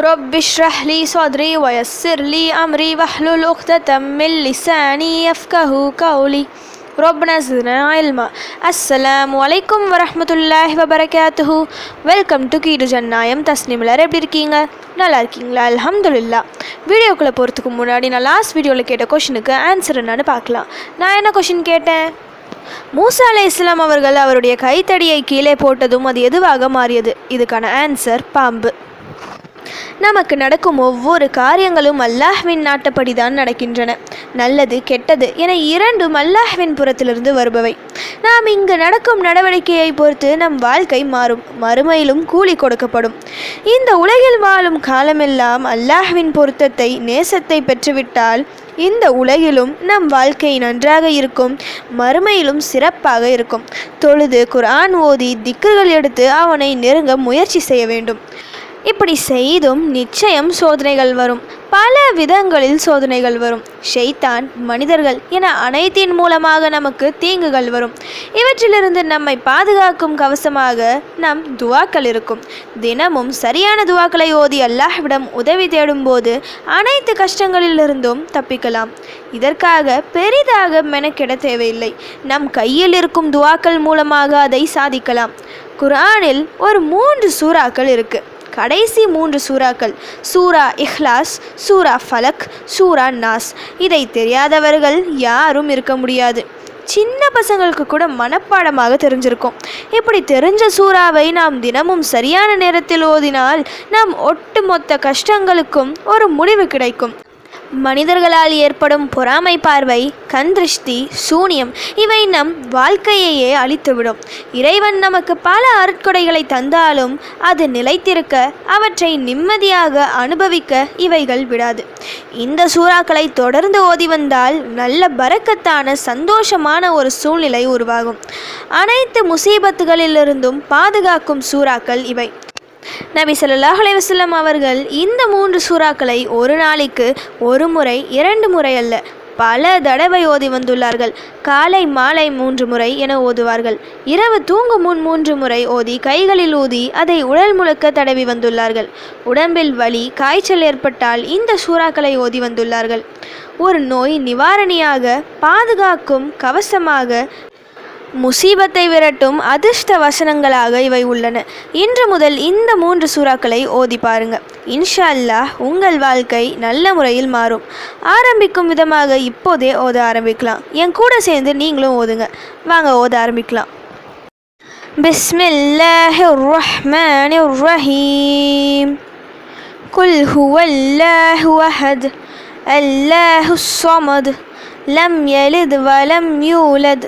رب اشرح لي صدري ويسر لي أمري واحلل عقدة من لساني يفقه قولي ربنا زدنا علما السلام عليكم ورحمة الله وبركاته welcome to கீடு ஜன்னாயம் Tasnim எல்லாரும் எப்படி இருக்கீங்க நல்லா இருக்கீங்களா அல்ஹம்துலில்லா வீடியோக்குள்ளே போகிறதுக்கு முன்னாடி நான் லாஸ்ட் வீடியோவில் கேட்ட கொஷினுக்கு ஆன்சர் என்னன்னு பார்க்கலாம் நான் என்ன கொஷின் கேட்டேன் மூசா அலை இஸ்லாம் அவர்கள் அவருடைய கைத்தடியை கீழே போட்டதும் அது எதுவாக மாறியது இதுக்கான ஆன்சர் பாம்பு நமக்கு நடக்கும் ஒவ்வொரு காரியங்களும் அல்லாஹ்வின் நாட்டப்படி தான் நடக்கின்றன. நல்லது கெட்டது என இரண்டும் அல்லாஹ்வின் புறத்திலிருந்து வருபவை. நாம் இங்கு நடக்கும் நடவடிக்கையை பொறுத்து நம் வாழ்க்கை மாறும். மறுமையிலும் கூலி கொடுக்கப்படும். இந்த உலகில் வாழும் காலமெல்லாம் அல்லாஹ்வின் பொருத்தத்தை நேசத்தை பெற்றுவிட்டால் இந்த உலகிலும் நம் வாழ்க்கை நன்றாக இருக்கும். மறுமையிலும் சிறப்பாக இருக்கும். தொழுது குர்ஆன் ஓதி திக்குகள் எடுத்து அவனை நெருங்க முயற்சி செய்ய வேண்டும். இப்படி செய்தும் நிச்சயம் சோதனைகள் வரும். பல விதங்களில் சோதனைகள் வரும். ஷெய்தான் மனிதர்கள் என அனைத்தின் மூலமாக நமக்கு தீங்குகள் வரும். இவற்றிலிருந்து நம்மை பாதுகாக்கும் கவசமாக நம் துவாக்கள் இருக்கும். தினமும் சரியான துவாக்களை ஓதி அல்லாஹ்விடம் உதவி தேடும்போது அனைத்து கஷ்டங்களிலிருந்தும் தப்பிக்கலாம். இதற்காக பெரிதாக மெனக்கெட தேவையில்லை. நம் கையில் இருக்கும் துவாக்கள் மூலமாக அதை சாதிக்கலாம். குர்ஆனில் ஒரு மூன்று சூறாக்கள் இருக்குது கடைசி மூன்று சூறாக்கள். சூரா இஹ்லாஸ் சூரா ஃபலக் சூரா நாஸ். இதை தெரியாதவர்கள் யாரும் இருக்க முடியாது. சின்ன பசங்களுக்கு கூட மனப்பாடமாக தெரிஞ்சிருக்கும். இப்படி தெரிஞ்ச சூறாவை நாம் தினமும் சரியான நேரத்தில் ஓதினால் நம் ஒட்டுமொத்த கஷ்டங்களுக்கும் ஒரு முடிவு கிடைக்கும். மனிதர்களால் ஏற்படும் பொறாமை பார்வை கண் திருஷ்டி சூனியம் இவை நம் வாழ்க்கையையே அழித்துவிடும். இறைவன் நமக்கு பல அருட்கொடைகளை தந்தாலும் அது நிலைத்திருக்க அவற்றை நிம்மதியாக அனுபவிக்க இவைகள் விடாது. இந்த சூறாக்களை தொடர்ந்து ஓதி வந்தால் நல்ல பறக்கத்தான சந்தோஷமான ஒரு சூழ்நிலை உருவாகும். அனைத்து முசீபத்துகளிலிருந்தும் பாதுகாக்கும் சூறாக்கள் இவை. நபி ஸல்லல்லாஹு அலைஹி அவர்கள் இந்த மூன்று சூறாக்களை ஒரு நாளைக்கு ஒரு முறை இரண்டு முறை அல்ல பல தடவை ஓதி வந்துள்ளார்கள். காலை மாலை மூன்று முறை என ஓதுவார்கள். இரவு தூங்கும் முன் மூன்று முறை ஓதி கைகளில் ஊதி அதை உடல் முழுக்க தடவி வந்துள்ளார்கள். உடம்பில் வலி காய்ச்சல் ஏற்பட்டால் இந்த சூறாக்களை ஓதி வந்துள்ளார்கள். ஒரு நோய் நிவாரணியாக பாதுகாக்கும் கவசமாக முசீபத்தை விரட்டும் அதிர்ஷ்ட வசனங்களாக இவை உள்ளன. இன்று முதல் இந்த மூன்று சூறாக்களை ஓதி பாருங்க. இன்ஷா அல்லாஹ் உங்கள் வாழ்க்கை நல்ல முறையில் மாறும். ஆரம்பிக்கும் விதமாக இப்போதே ஓத ஆரம்பிக்கலாம். என் கூட சேர்ந்து நீங்களும் ஓதுங்க. வாங்க ஓத ஆரம்பிக்கலாம். பிஸ்மில்லாஹிர் ரஹ்மானிர் ரஹீம் குல் ஹுவல்லாஹு அஹத். அல்லாஹுஸ் ஸமத் லம் யலித் வலம் யூலத்.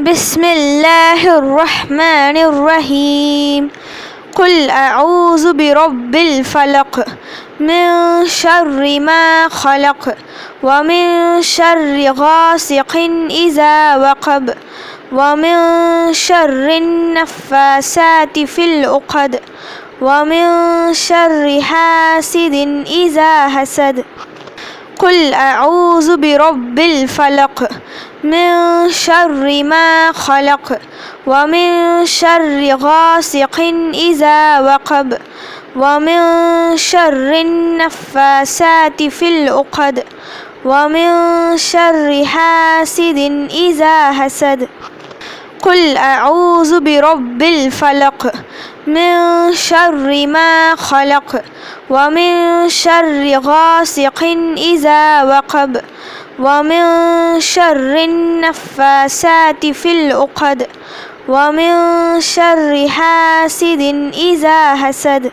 بسم الله الرحمن الرحيم. قل أعوذ برب الفلق. من شر ما خلق. ومن شر غاسق إذا وقب. ومن شر النفاسات في العقد. ومن شر حاسد إذا حسد. قل أعوذ برب الفلق من شر ما خلق ومن شر غاسق إذا وقب ومن شر النفاسات في العقد ومن شر حاسد إذا حسد قل أعوذ برب الفلق من شر ما خلق ومن شر غاسق إذا وقب ومن شر النفاسات في العقد ومن شر حاسد إذا حسد.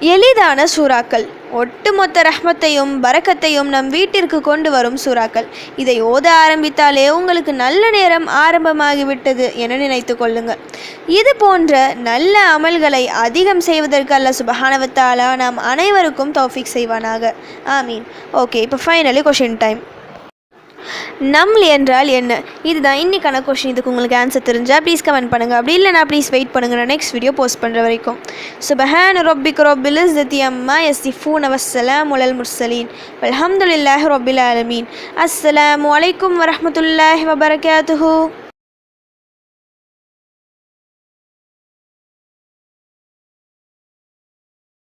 எளிதான சூறாக்கள். ஒட்டுமொத்த ரஹ்மத்தையும் பரக்கத்தையும் நம் வீட்டிற்கு கொண்டு வரும் சூறாக்கள். இதை ஓத ஆரம்பித்தாலே உங்களுக்கு நல்ல நேரம் ஆரம்பமாகிவிட்டது என நினைத்து கொள்ளுங்கள். இது போன்ற நல்ல அமல்களை அதிகம் செய்வதற்கு அல்ல சுபஹானவத்தாலா நாம் அனைவருக்கும் தௌஃபிக் செய்வானாக. ஆமீன். ஓகே இப்போ ஃபைனலி கொஷின் டைம் நம்ல் என்றால் என்ன? இதுதான் இன்னைக்கான கொஷின் இதுக்கு உங்களுக்கு ஆன்சர் தெரிஞ்சால் ப்ளீஸ் கமெண்ட் பண்ணுங்கள் அப்படி இல்லைனா ப்ளீஸ் வெயிட் பண்ணுங்கள் நான் நெக்ஸ்ட் வீடியோ போஸ்ட் பண்ணுற வரைக்கும். சுபஹான் ரொபிக் ரொபில் இஸ்ஸத்தி அம்மா எஸ்திஃபூன் அவசலாம் உலல் முர்சலீன் இல்லாஹ் ரொபில் ஆலமீன் அஸ்லாம் வலைக்கம் வரமத்துல்லாஹ் வபரகாத்துஹு